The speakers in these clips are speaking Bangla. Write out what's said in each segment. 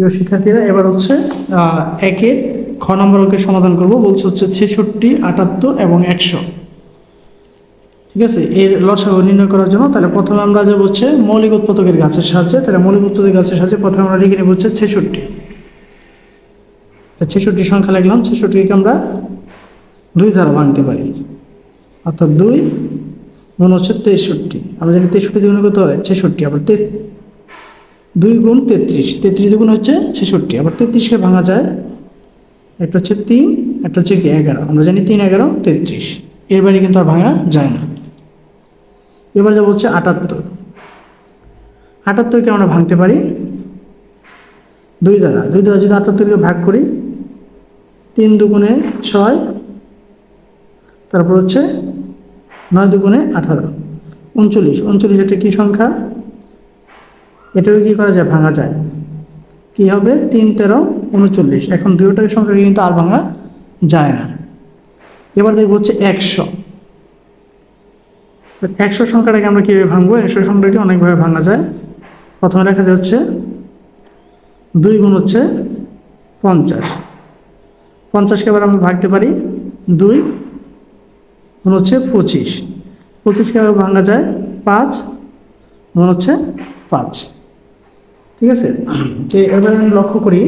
প্রিয় শিক্ষার্থীরা, এবার হচ্ছে একের খ নম্বর অঙ্কের সমাধান করব। বলছে হচ্ছে ছেষট্টি, আটাত্তর এবং একশো। ঠিক আছে? এর লসাগু নির্ণয় করার জন্য তাহলে প্রথমে আমরা যাব হচ্ছে মৌলিক উৎপাদকের গাছের সাহায্যে। তাহলে মৌলিক উৎপাদকের গাছের সাহায্যে প্রথমে আমরা লিখে নেব হচ্ছে ছেষট্টি। ছেষট্টি সংখ্যা লিখলাম। ছেষট্টিকে আমরা দুই দ্বারা ভাঙতে পারি। অর্থাৎ দুই মনে হচ্ছে তেষট্টি। আমরা জানি তেষট্টি দুগুণ কত হয় ছেষট্টি। আবার দুই গুণ তেত্রিশ। তেত্রিশ দুগুণ হচ্ছে ছেষট্টি। আবার তেত্রিশকে ভাঙা যায়। একটা হচ্ছে তিন, একটা হচ্ছে কি এগারো। আমরা জানি তিন, এগারো, তেত্রিশ। এর বাইরে কিন্তু আর ভাঙা যায় না। এবার যাব হচ্ছে আটাত্তর। আটাত্তরকে আমরা ভাঙতে পারি দুই দ্বারা। দুই দ্বারা যদি আটাত্তরকে ভাগ করি, তিন দুগুণে ছয়, তারপর হচ্ছে নয় দুগুণে আঠারো। উনচল্লিশ। উনচল্লিশ একটা কী সংখ্যা? এটাও কি করা যায়? ভাঙা যায়। কি হবে? তিন, তেরো, উনচল্লিশ। এখন দুটোর সংখ্যা কিন্তু আর ভাঙা যায় না। এবার দেখব হচ্ছে একশো। একশো সংখ্যাটাকে আমরা কীভাবে ভাঙবো? একশো সংখ্যাটি অনেকভাবে ভাঙা যায়। প্রথমে দেখা যায় হচ্ছে দুই গুণ হচ্ছে পঞ্চাশ। পঞ্চাশকে এবার আমরা ভাঙতে পারি দুই গুণ হচ্ছে পঁচিশ। পঁচিশকে আবার ভাঙা যায় পাঁচ গুণ হচ্ছে পাঁচ। ঠিক আছে? তো এবার আমি লক্ষ্য করি,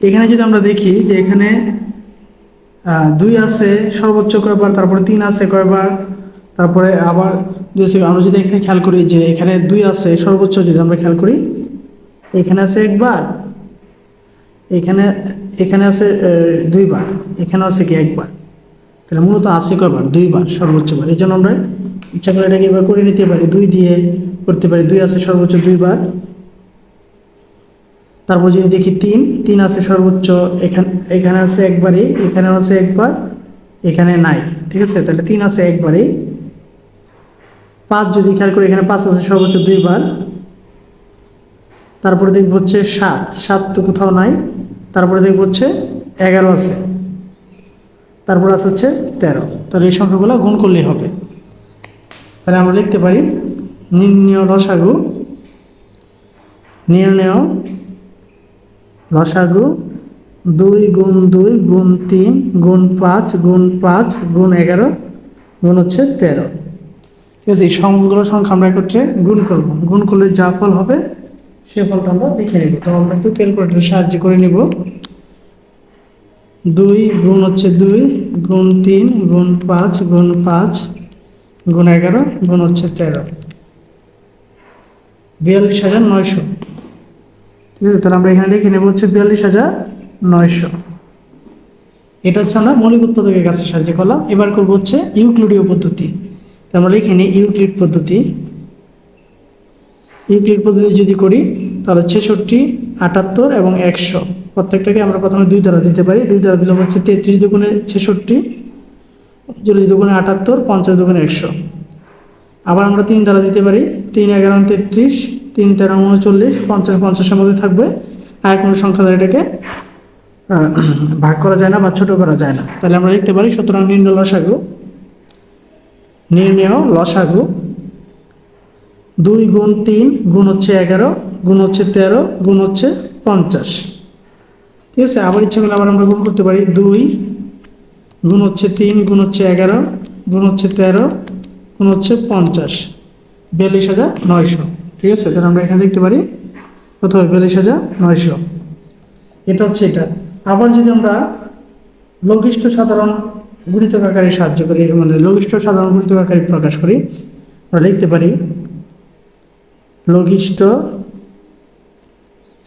এখানে যদি আমরা দেখি যে এখানে দুই আছে সর্বোচ্চ কয়বার, তারপরে তিন আছে কয়বার, তারপরে আবার আমরা যদি এখানে খেয়াল করি যে এখানে দুই আছে সর্বোচ্চ যদি আমরা খেয়াল করি, এখানে আছে একবার, এখানে এখানে আছে দুইবার এখানে আছে কি একবার। তাহলে মূলত আছে কয়বার? দুইবার সর্বোচ্চ বার। এই জন্য আমরা ইচ্ছা করে এটাকে এবার করে নিতে পারি। দুই দিয়ে করতে পারি। দুই আছে সর্বোচ্চ দুইবার। তারপর যদি দেখি তিন তিন আছে সর্বোচ্চ, এখানে এখানে আছে একবারই এখানে আছে একবার, এখানে নাই। ঠিক আছে? তাহলে তিন আছে একবারই। পাঁচ যদি খেয়াল করি, এখানে পাঁচ আছে সর্বোচ্চ দুইবার। তারপরে দেখব হচ্ছে সাত। সাত তো কোথাও নাই। তারপরে দেখব হচ্ছে এগারো আছে। তারপর আছে হচ্ছে তেরো। তাহলে এই সংখ্যাগুলো গুণ করলেই হবে। তাহলে আমরা লিখতে পারি নির্ণয় লসাগু নির্ণয় লসাগু দুই গুণ দুই গুণ তিন গুণ পাঁচ গুণ পাঁচ গুণ এগারো গুণ হচ্ছে তেরো। ঠিক আছে, এই সবগুলো সংখ্যা আমরা একত্রে গুণ করব। গুণ করলে যা ফল হবে সে ফলটা আমরা লিখে নেব। তো আমরা একটু ক্যালকুলেটারের সাহায্য করে নিব। দুই গুণ হচ্ছে দুই, গুণ তিন, গুণ পাঁচ গুণ পাঁচ, গুণ এগারো, গুণ হচ্ছে তেরো। বিয়াল্লিশ হাজার নয়শো। ঠিক আছে, তাহলে আমরা এখানে লিখে নেব হচ্ছে বিয়াল্লিশ হাজার নয়শো। এটা হচ্ছে আমরা মৌলিক উৎপাদকের কাছে সাহায্য করলাম। এবার করব হচ্ছে ইউক্লিডীয় পদ্ধতি। আমরা লিখে নিই ইউক্লিড পদ্ধতি। ইউক্লিড পদ্ধতি যদি করি তাহলে ছেষট্টি, আটাত্তর এবং একশো। প্রত্যেকটাকে আমরা প্রথমে দুই দ্বারা দিতে পারি। দুই দ্বারা দিলে হচ্ছে তেত্রিশ দুগুণে ছেষট্টি, চল্লিশ দুগুণে আটাত্তর, পঞ্চাশ দুগুণে একশো। আবার আমরা তিন দ্বারা দিতে পারি। তিন এগারো তেত্রিশ, তিন তেরো উনচল্লিশ, পঞ্চাশ পঞ্চাশের মধ্যে থাকবে। আর কোনো সংখ্যা দ্বারা এটাকে ভাগ করা যায় না বা ছোট করা যায় না। তাহলে আমরা লিখতে পারি সুতরাং নির্ণয় লসাগু। নির্ণয় লসাগু দুই গুণ তিন গুণ হচ্ছে এগারো, গুণ হচ্ছে তেরো, গুণ হচ্ছে পঞ্চাশ। ঠিক আছে? আবার ইচ্ছা করলে আবার আমরা গুণ করতে পারি। দুই গুণ হচ্ছে তিন, গুণ হচ্ছে এগারো, গুণ হচ্ছে তেরো, গুণ হচ্ছে পঞ্চাশ। বিয়াল্লিশ হাজার নয়শো। ঠিক আছে? তাহলে আমরা এখানে লিখতে পারি হবে? বিয়াল্লিশ হাজার নয়শো। এটা হচ্ছে এটা। আবার যদি আমরা লঘিষ্ঠ সাধারণ গুণিতক আকারে সাহায্য করি মানে লঘিষ্ঠ সাধারণ গুণিতক আকারে প্রকাশ করি, আমরা লিখতে পারি লঘিষ্ঠ,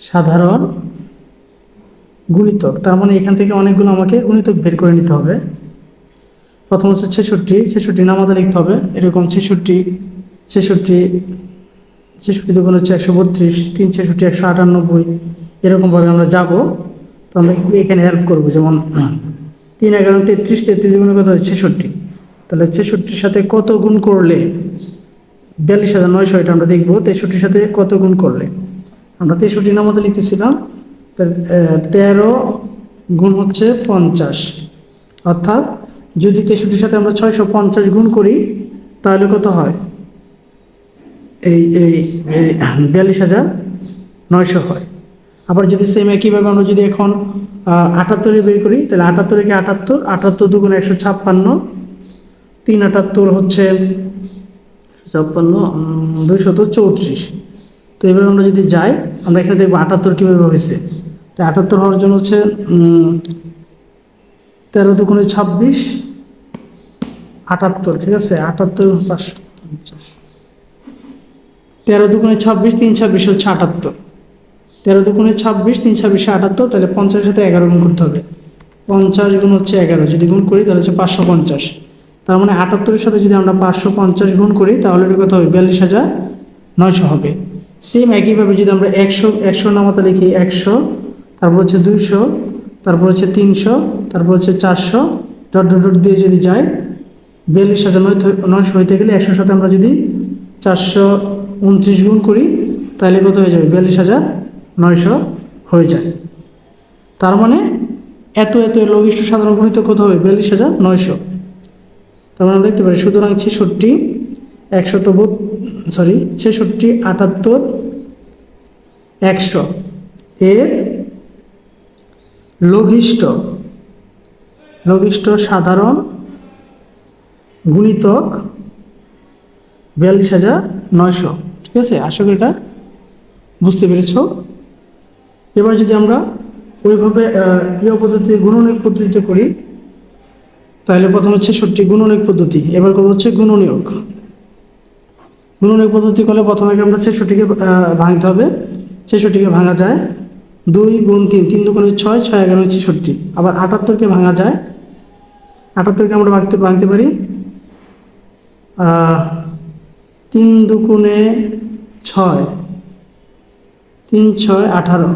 সাধারণ, গুণিতক। তার মানে এখান থেকে অনেকগুলো আমাকে গুণিতক বের করে নিতে হবে। প্রথম হচ্ছে ছেষট্টি। ছেষট্টি নামাতে লিখতে হবে। এরকম ছেষট্টি ছেষট্টি ছেষট্টি দুগুণ হচ্ছে একশো বত্রিশ, তিন ছেষট্টি একশো আটানব্বই। এরকমভাবে আমরা যাব। তো আমরা এখানে হেল্প করব। যেমন তিন এগারো তেত্রিশ তেত্রিশ দুগুণে কত ছেষট্টি। তাহলে ছেষট্টির সাথে কত গুণ করলে বিয়াল্লিশ হাজার নয়শো এটা আমরা দেখব। তেষট্টির সাথে কত গুণ করলে? আমরা তেষট্টি নামতে লিখতেছিলাম তেরো গুণ হচ্ছে পঞ্চাশ। অর্থাৎ যদি তেষট্টির সাথে আমরা ছয়শো পঞ্চাশ গুণ করি, তাহলে কত হয়? এই এই বিয়াল্লিশ হাজার নয়শো হয়। আবার যদি সেম একইভাবে আমরা যদি এখন আটাত্তরে বের করি, তাহলে আটাত্তরকে আটাত্তর আটাত্তর দুগুণ একশো ছাপ্পান্ন, তিন আটাত্তর হচ্ছে ছাপ্পান্ন দুইশত চৌত্রিশ। তো এবার আমরা যদি যাই, আমরা এখানে দেখব আটাত্তর কীভাবে হয়েছে। তো আটাত্তর হওয়ার জন্য হচ্ছে তেরো দুগুণে ছাব্বিশ, আটাত্তর, ঠিক আছে? আটাত্তর পাঁচশো পঞ্চাশ। তেরো দুগুণে ছাব্বিশ, তিন ছাব্বিশ হচ্ছে আটাত্তর। তেরো দুগুণে ছাব্বিশ, তিন ছাব্বিশে আটাত্তর, তাহলে পঞ্চাশের সাথে এগারো গুণ করতে হবে। পঞ্চাশ গুণ হচ্ছে এগারো, যদি গুণ করি তাহলে হচ্ছে পাঁচশো পঞ্চাশ। তার মানে আটাত্তরের সাথে যদি আমরা পাঁচশো পঞ্চাশ গুণ করি, তাহলে এটা কত হবে? বিয়াল্লিশ হাজার নয়শো হবে। সেম একইভাবে যদি আমরা একশো একশো নামাতে লিখি, একশো, তারপর হচ্ছে দুইশো, তারপর হচ্ছে তিনশো, তারপর হচ্ছে চারশো, ডট ডট ডট দিয়ে যদি যায়, বিয়াল্লিশ হাজার নয় নয়শো হইতে গেলে একশোর সাথে আমরা যদি চারশো উনত্রিশ গুণ করি, তাহলে কত হয়ে যাবে? বিয়াল্লিশ হাজার নয়শো হয়ে যায়। তার মানে এত এত লঘিষ্ঠ সাধারণ গণিত কত হবে? বিয়াল্লিশ হাজার নয়শো। তার মানে আমরা দেখতে পারি, সুতরাং ছেষট্টি একশত সরি ছেষট্টি, আটাত্তর, একশো এর লঘিষ্ঠ লঘিষ্ঠ সাধারণ গুণিতক বিয়াল্লিশ হাজার নয়শো। ঠিক আছে? আশা করি এটা বুঝতে পেরেছ। এবার যদি আমরা ওইভাবে ইয়ে পদ্ধতি গুণনিক পদ্ধতিতে করি তাহলে প্রথম হচ্ছে ছেষট্টি গুণনিক পদ্ধতি, এবার করব হচ্ছে গুণনীয়ক। গুণনীয়ক পদ্ধতি করলে প্রথমে আমরা ছেষট্টিকে ভাঙতে হবে। ছেষট্টিকে ভাঙা যায় দুই গুণ তিন তিন দু দুগুণে ছয় ছয় এগারো ছেষট্টি আবার আটাত্তরকে ভাঙা যায়। আটাত্তরকে আমরা ভাঙতে ভাঙতে পারি। তিন দুগুণে ছয়, তিন ছয় আঠারো।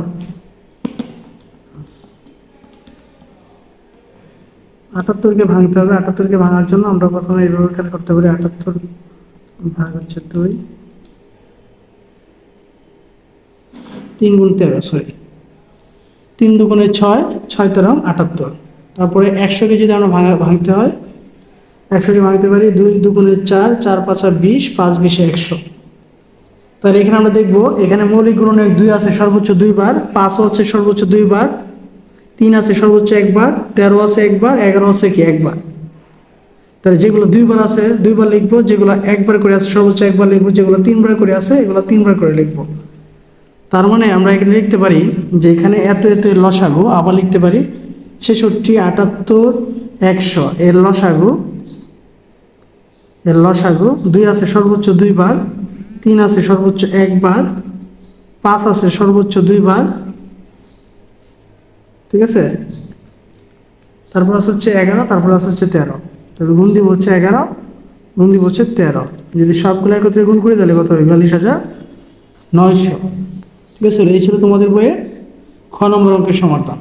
আটাত্তরকে ভাঙতে হবে, আটাত্তরকে ভাঙার জন্য আমরা প্রথমে এইভাবে খেয়াল করতে পারি, আটাত্তর ভাগ হচ্ছে দুই। তিন গুণ তেরো সরি তিন দুগুণে ছয় ছয় তেরো, আটাত্তর। তারপরে একশোকে যদি আমরা ভাঙা, ভাঙতে হয়, একশোকে ভাঙতে পারি দুই দুগুণে চার চার পাঁচা বিশ, পাঁচ বিশে একশো। তাহলে এখানে আমরা দেখব, এখানে মৌলিক গুণনে দুই আছে সর্বোচ্চ দুইবার, পাঁচও আছে সর্বোচ্চ দুইবার তিন আছে সর্বোচ্চ একবার, তেরো আছে একবার, এগারো আছে কি একবার? তাহলে যেগুলো দুইবার আছে, দুইবার লিখব, যেগুলো একবার করে আছে, সর্বোচ্চ একবার লিখব, যেগুলো তিনবার করে আছে, এগুলো তিনবার করে লিখব। তার মানে আমরা এখানে লিখতে পারি যে এখানে এত এত লসাগু, আবার লিখতে পারি ছেষট্টি, আটাত্তর, একশো। এর লসাগু এর লসাগু, দুই আছে সর্বোচ্চ দুইবার, তিন আছে সর্বোচ্চ একবার, পাঁচ আছে সর্বোচ্চ দুইবার ঠিক আছে? তারপর আছে হচ্ছে এগারো, তারপর আছে হচ্ছে তেরো। তারপর গুণ দিব হচ্ছে এগারো, গুণ দিব হচ্ছে তেরো। যদি সবগুলো একত্রে গুণ করি, তাহলে কত হবে? বিয়াল্লিশ হাজার নয়শো। ঠিক আছে? এই ছিল তোমাদের বইয়ের খ নম্বর অঙ্কের সমাধান।